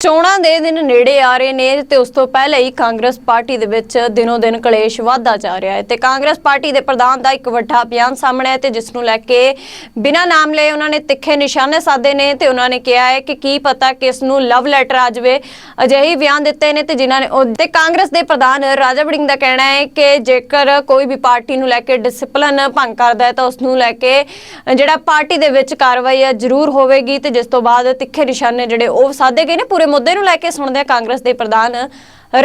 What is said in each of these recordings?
ਚੋਣਾਂ ਦੇ ਦਿਨ ਨੇੜੇ ਆ ਰਹੇ ਨੇ ਤੇ ਉਸ ਤੋਂ ਪਹਿਲਾਂ ਹੀ ਕਾਂਗਰਸ ਪਾਰਟੀ ਦੇ ਵਿੱਚ ਦਿਨੋ ਦਿਨ ਕਲੇਸ਼ ਵਧਦਾ ਜਾ ਰਿਹਾ ਹੈ ਤੇ ਕਾਂਗਰਸ ਪਾਰਟੀ ਦੇ ਪ੍ਰਧਾਨ ਦਾ ਇੱਕ ਵੱਡਾ ਬਿਆਨ ਸਾਹਮਣੇ ਹੈ ਤੇ ਜਿਸ ਨੂੰ ਲੈ ਕੇ ਬਿਨਾਂ ਨਾਮ ਲਏ ਉਹਨਾਂ ਨੇ ਤਿੱਖੇ ਨਿਸ਼ਾਨੇ ਸਾਧੇ ਨੇ ਤੇ ਉਹਨਾਂ ਨੇ ਕਿਹਾ ਹੈ ਕਿ ਕੀ ਪਤਾ ਕਿਸ ਨੂੰ ਲਵ ਲੈਟਰ ਆ ਜਾਵੇ, ਅਜਿਹੇ ਬਿਆਨ ਦਿੱਤੇ ਨੇ ਤੇ ਜਿਨ੍ਹਾਂ ਨੇ ਤੇ ਕਾਂਗਰਸ ਦੇ ਪ੍ਰਧਾਨ ਰਾਜਾ ਵੜਿੰਗ ਦਾ ਕਹਿਣਾ ਹੈ ਕਿ ਜੇਕਰ ਕੋਈ ਵੀ ਪਾਰਟੀ ਨੂੰ ਲੈ ਕੇ ਡਿਸਪਲਿਨ ਭੰਗ ਕਰਦਾ ਹੈ ਤਾਂ ਉਸ ਨੂੰ ਲੈ ਕੇ ਜਿਹੜਾ ਪਾਰਟੀ ਦੇ ਵਿੱਚ ਕਾਰਵਾਈ ਹੈ ਜ਼ਰੂਰ ਹੋਵੇਗੀ ਤੇ ਜਿਸ ਤੋਂ ਬਾਅਦ ਤਿੱਖੇ ਨਿਸ਼ਾਨੇ ਜਿਹੜੇ ਉਹ ਸਾਧੇ ਗਏ ਨੇ, ਪੂਰੇ ਮੁੱਦੇ ਨੂੰ ਲੈ ਕੇ ਸੁਣਦੇ ਆ ਕਾਂਗਰਸ ਦੇ ਪ੍ਰਧਾਨ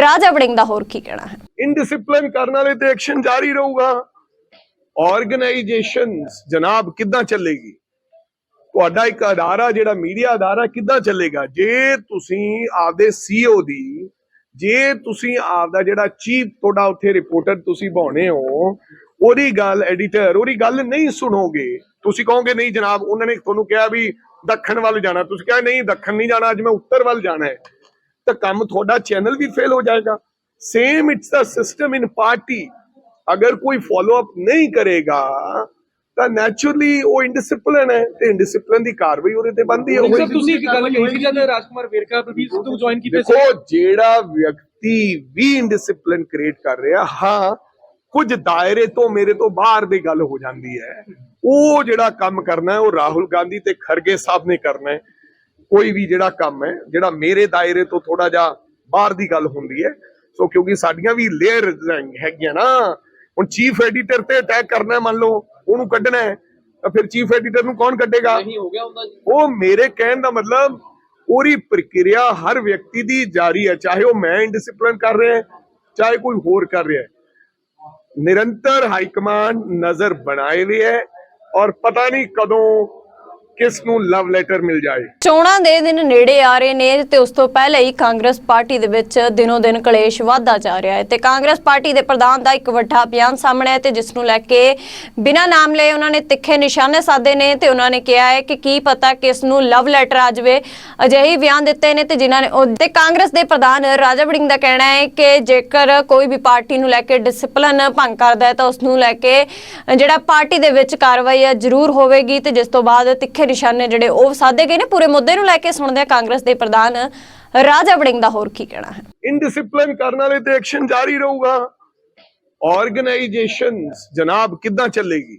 ਰਾਜਾ ਵੜਿੰਗ ਦਾ ਹੋਰ ਕੀ ਕਹਿਣਾ ਹੈ? ਇਨਡਿਸਪਲਿਨ ਕਰਨ ਵਾਲੇ ਤੇ ਐਕਸ਼ਨ ਜਾਰੀ ਰਹੂਗਾ। ਆਰਗੇਨਾਈਜੇਸ਼ਨਸ ਜਨਾਬ, ਕਿੱਦਾਂ ਚੱਲੇਗੀ? ਤੁਹਾਡਾ ਇੱਕ ਅਦਾਰਾ ਜਿਹੜਾ ਮੀਡੀਆ ਅਦਾਰਾ ਕਿੱਦਾਂ ਚੱਲੇਗਾ? ਜੇ ਤੁਸੀਂ ਆਪਦੇ ਸੀਓ ਦੀ, ਜੇ ਤੁਸੀਂ ਆਪਦਾ ਜਿਹੜਾ ਚੀਫ ਤੁਹਾਡਾ ਉੱਥੇ ਰਿਪੋਰਟਰ ਤੁਸੀਂ ਬਾਉਣੇ ਹੋ, ਉਹਦੀ ਗੱਲ ਐਡੀਟਰ ਉਹਦੀ ਗੱਲ ਨਹੀਂ ਸੁਣੋਗੇ, ਤੁਸੀਂ ਕਹੋਗੇ, ਨਹੀਂ ਜਨਾਬ, ਉਹਨਾਂ ਨੇ ਤੁਹਾਨੂੰ ਕਿਹਾ ਵੀ ਦੱਖਣ ਵੱਲ ਜਾਣਾ। ਤੁਸੀਂ ਕਿਹਾ ਨਹੀਂ ਦੱਖਣ ਨਹੀਂ ਜਾਣਾ ਅੱਜ ਮੈਂ ਉੱਤਰ ਵੱਲ ਜਾਣਾ ਹੈ। ਤਾਂ ਕੰਮ ਤੁਹਾਡਾ ਚੈਨਲ ਵੀ ਫੇਲ ਹੋ ਜਾਏਗਾ। Same it's the system in party ਅਗਰ ਕੋਈ ਫਾਲੋ ਅਪ ਨਹੀਂ ਕਰੇਗਾ ਤਾਂ ਨੈਚੁਰਲੀ ਉਹ ਇਨਡਿਸਪਲਿਨ ਹੈ ਤੇ ਇਨਡਿਸਪਲਿਨ ਦੀ ਕਾਰਵਾਈ ਉਹਦੇ ਤੇ ਬੰਦੀ ਸਰ ਹੋਵੇਗੀ ਤੁਸੀਂ ਇੱਕ ਗੱਲ ਕਹੀ ਸੀ ਜਦ ਰਾਜਕੁਮਾਰ ਵੇਰਕਾ ਬਲਬੀਰ ਸਿੱਧੂ ਜੁਆਇਨ ਕੀਤੇ ਸੀ। ਦੇਖੋ ਜਿਹੜਾ ਵਿਅਕਤੀ ਵੀ ਇਨਡਿਸਪਲਿਨ ਕ੍ਰੀਏਟ ਕਰ ਰਿਹਾ ਹਾਂ ਕੁਝ ਦਾਇਰੇ ਤੋਂ ਮੇਰੇ ਤੋਂ ਬਾਹਰ ਦੀ ਗੱਲ ਹੋ ਜਾਂਦੀ ਹੈ। ਉਹ ਜਿਹੜਾ ਕੰਮ ਕਰਨਾ ਉਹ ਰਾਹੁਲ ਗਾਂਧੀ ਤੇ ਖਰਗੇ ਸਾਹਿਬ ਨੇ ਕਰਨਾ ਹੈ। ਕੋਈ ਵੀ ਜਿਹੜਾ ਕੰਮ ਹੈ ਜਿਹੜਾ ਮੇਰੇ ਦਾਇਰੇ ਤੋਂ ਥੋੜਾ ਜਿਹਾ ਬਾਹਰ ਦੀ ਗੱਲ ਹੁੰਦੀ ਹੈ ਸੋ ਕਿਉਂਕਿ ਸਾਡੀਆਂ ਵੀ ਲੇਅਰ ਹੈਗੀਆਂ ਨਾ ਹੁਣ ਚੀਫ ਐਡੀਟਰ ਤੇ ਅਟੈਕ ਕਰਨਾ ਮੰਨ ਲਓ ਉਹਨੂੰ ਕੱਢਣਾ ਹੈ ਤਾਂ ਫਿਰ ਚੀਫ ਐਡੀਟਰ ਨੂੰ ਕੌਣ ਕੱਢੇਗਾ? ਨਹੀਂ ਹੋ ਗਿਆ ਹੁੰਦਾ ਜੀ। ਉਹ ਮੇਰੇ ਕਹਿਣ ਦਾ ਮਤਲਬ ਪੂਰੀ ਪ੍ਰਕਿਰਿਆ ਹਰ ਵਿਅਕਤੀ ਦੀ ਜਾਰੀ ਹੈ ਚਾਹੇ ਉਹ ਮੈਂ ਇਨਡਿਸਪਲਿਨ ਕਰ ਰਿਹਾ ਹੈ ਚਾਹੇ ਕੋਈ ਹੋਰ ਕਰ ਰਿਹਾ ਹੈ। ਨਿਰੰਤਰ ਹਾਈ ਕਮਾਂਡ ਨਜ਼ਰ ਬਣਾਏ ਹੋਈ ਹੈ ਔਰ ਪਤਾ ਨਹੀਂ ਕਦੋਂ ਕਿਸ ਨੂੰ ਲਵ ਲੈਟਰ ਮਿਲ ਜਾਏ? ਚੋਣਾਂ ਦੇ ਦਿਨ ਨੇੜੇ ਆ ਰਹੇ ਨੇ ਤੇ ਉਸ ਤੋਂ ਪਹਿਲਾਂ ਹੀ ਕਾਂਗਰਸ ਪਾਰਟੀ ਦੇ ਵਿੱਚ ਦਿਨੋਂ ਦਿਨ ਕਲੇਸ਼ ਵਧਦਾ ਜਾ ਰਿਹਾ ਹੈ ਤੇ ਕਾਂਗਰਸ ਪਾਰਟੀ ਦੇ ਪ੍ਰਧਾਨ ਦਾ ਇੱਕ ਵੱਡਾ ਬਿਆਨ ਸਾਹਮਣੇ ਹੈ ਤੇ ਜਿਸ ਨੂੰ ਲੈ ਕੇ ਬਿਨਾਂ ਨਾਮ ਲਏ ਉਹਨਾਂ ਨੇ ਤਿੱਖੇ ਨਿਸ਼ਾਨੇ ਸਾਧੇ ਨੇ ਤੇ ਉਹਨਾਂ ਨੇ ਕਿਹਾ ਹੈ ਕਿ ਕੀ ਪਤਾ ਕਿਸ ਨੂੰ ਲਵ ਲੈਟਰ ਆ ਜਾਵੇ। ਅਜਿਹੇ ਬਿਆਨ ਦਿੱਤੇ ਨੇ ਤੇ ਜਿਨ੍ਹਾਂ ਨੇ ਤੇ ਕਾਂਗਰਸ ਦੇ ਪ੍ਰਧਾਨ ਰਾਜਾ ਵੜਿੰਗ ਦਾ ਕਹਿਣਾ ਹੈ ਕਿ ਜੇਕਰ ਕੋਈ ਵੀ ਪਾਰਟੀ ਨੂੰ ਲੈ ਕੇ ਡਿਸਪਲਿਨ ਭੰਗ ਕਰਦਾ ਹੈ ਤਾਂ ਉਸ ਨੂੰ ਲੈ ਕੇ ਜਿਹੜਾ ਪਾਰਟੀ ਦੇ ਵਿੱਚ ਕਾਰਵਾਈ ਹੈ ਜ਼ਰੂਰ ਹੋਵੇਗੀ ਤੇ ਜਿਸ ਤੋਂ ਬਾਅਦ ਤਿੱਖੇ ਨਿਸ਼ਾਨੇ ਜਿਹੜੇ ਉਹ ਸਾਧੇ ਗਏ ਨੇ। ਪੂਰੇ ਮੁੱਦੇ ਨੂੰ ਲੈ ਕੇ ਸੁਣਦੇ ਆ ਕਾਂਗਰਸ ਦੇ ਪ੍ਰਧਾਨ ਰਾਜਾ ਵੜਿੰਗ ਦਾ ਹੋਰ ਕੀ ਕਹਿਣਾ ਹੈ। ਇਨਡਿਸਪਲਿਨ ਕਰਨ ਵਾਲੇ ਤੇ ਐਕਸ਼ਨ ਜਾਰੀ ਰਹੂਗਾ। ਆਰਗੇਨਾਈਜੇਸ਼ਨਸ ਜਨਾਬ, ਕਿੱਦਾਂ ਚੱਲੇਗੀ?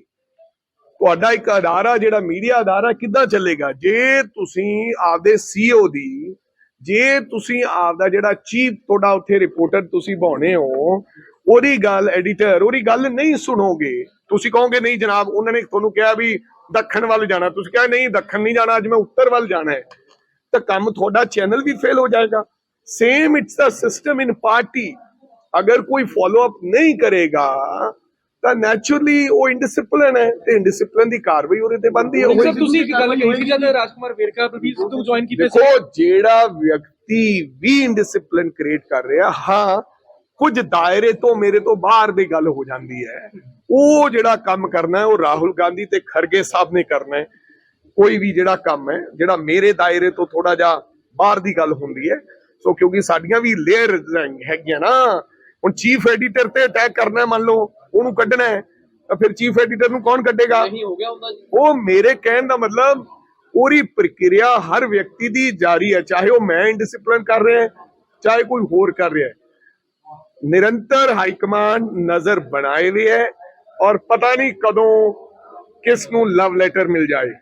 ਤੁਹਾਡਾ ਇੱਕ ਅਦਾਰਾ ਜਿਹੜਾ ਮੀਡੀਆ ਅਦਾਰਾ, ਕਿੱਦਾਂ ਚੱਲੇਗਾ? ਜੇ ਤੁਸੀਂ ਆਪਦੇ ਸੀਓ ਦੀ, ਜੇ ਤੁਸੀਂ ਆਪਦਾ ਜਿਹੜਾ ਚੀਫ ਤੁਹਾਡਾ ਉੱਥੇ ਰਿਪੋਰਟਰ ਤੁਸੀਂ ਬਾਉਣੇ ਹੋ, ਉਹਦੀ ਗੱਲ ਐਡੀਟਰ ਉਹਦੀ ਗੱਲ ਨਹੀਂ ਸੁਣੋਗੇ, ਤੁਸੀਂ ਕਹੋਗੇ, ਨਹੀਂ ਜਨਾਬ, ਉਹਨਾਂ ਨੇ ਤੁਹਾਨੂੰ ਕਿਹਾ ਵੀ ਦੱਖਣ ਵੱਲ ਜਾਣਾ। ਤੁਸੀਂ ਕਿਹਾ ਨਹੀਂ ਦੱਖਣ ਨਹੀਂ ਜਾਣਾ ਅੱਜ ਮੈਂ ਉੱਤਰ ਵੱਲ ਜਾਣਾ ਹੈ। ਤਾਂ ਕੰਮ ਤੁਹਾਡਾ ਚੈਨਲ ਵੀ ਫੇਲ ਹੋ ਜਾਏਗਾ। Same it's the system in party ਅਗਰ ਕੋਈ ਫਾਲੋ ਅਪ ਨਹੀਂ ਕਰੇਗਾ ਤਾਂ ਨੈਚੁਰਲੀ ਉਹ ਇਨਡਿਸਪਲਿਨ ਹੈ ਤੇ ਇਨਡਿਸਪਲਿਨ ਦੀ ਕਾਰਵਾਈ ਉਹਦੇ ਤੇ ਬੰਦੀ ਸਰ ਹੋਵੇਗੀ ਤੁਸੀਂ ਇੱਕ ਗੱਲ ਕਹੀ ਸੀ ਜਦ ਰਾਜਕੁਮਾਰ ਵੇਰਕਾ ਬਲਬੀਰ ਸਿੱਧੂ ਜੁਆਇਨ ਕੀਤੇ ਸੀ। ਦੇਖੋ ਜਿਹੜਾ ਵਿਅਕਤੀ ਵੀ ਇਨਡਿਸਪਲਿਨ ਕ੍ਰੀਏਟ ਕਰ ਰਿਹਾ ਹਾਂ ਕੁਝ ਦਾਇਰੇ ਤੋਂ ਮੇਰੇ ਤੋਂ ਬਾਹਰ ਦੀ ਗੱਲ ਹੋ ਜਾਂਦੀ ਹੈ। ਉਹ ਜਿਹੜਾ ਕੰਮ ਕਰਨਾ ਹੈ ਉਹ ਰਾਹੁਲ ਗਾਂਧੀ ਤੇ ਖਰਗੇ ਸਾਹਿਬ ਨੇ ਕਰਨਾ ਹੈ। ਕੋਈ ਵੀ ਜਿਹੜਾ ਕੰਮ ਹੈ ਜਿਹੜਾ ਮੇਰੇ ਦਾਇਰੇ ਤੋਂ ਥੋੜਾ ਜਿਹਾ ਬਾਹਰ ਦੀ ਗੱਲ ਹੁੰਦੀ ਹੈ ਸੋ ਕਿਉਂਕਿ ਸਾਡੀਆਂ ਵੀ ਲੇਅਰ ਹੈਗੀਆਂ ਨਾ ਹੁਣ ਚੀਫ ਐਡੀਟਰ ਤੇ ਅਟੈਕ ਕਰਨਾ ਹੈ ਮੰਨ ਲਓ ਉਹਨੂੰ ਕੱਢਣਾ ਹੈ ਤਾਂ ਫਿਰ ਚੀਫ ਐਡੀਟਰ ਨੂੰ ਕੌਣ ਕੱਢੇਗਾ? ਨਹੀਂ ਹੋ ਗਿਆ ਹੁੰਦਾ ਜੀ। ਉਹ ਮੇਰੇ ਕਹਿਣ ਦਾ ਮਤਲਬ ਪੂਰੀ ਪ੍ਰਕਿਰਿਆ ਹਰ ਵਿਅਕਤੀ ਦੀ ਜਾਰੀ ਹੈ ਚਾਹੇ ਉਹ ਮੈਂ ਇਨਡਿਸਪਲਿਨ ਕਰ ਰਿਹਾ ਹੈ ਚਾਹੇ ਕੋਈ ਹੋਰ ਕਰ ਰਿਹਾ ਹੈ। ਨਿਰੰਤਰ ਹਾਈ ਕਮਾਂਡ ਨਜ਼ਰ ਬਣਾਏ ਹੋਈ ਹੈ ਔਰ ਪਤਾ ਨਹੀਂ ਕਦੋਂ ਕਿਸ ਨੂੰ ਲਵ ਲੈਟਰ ਮਿਲ ਜਾਏ।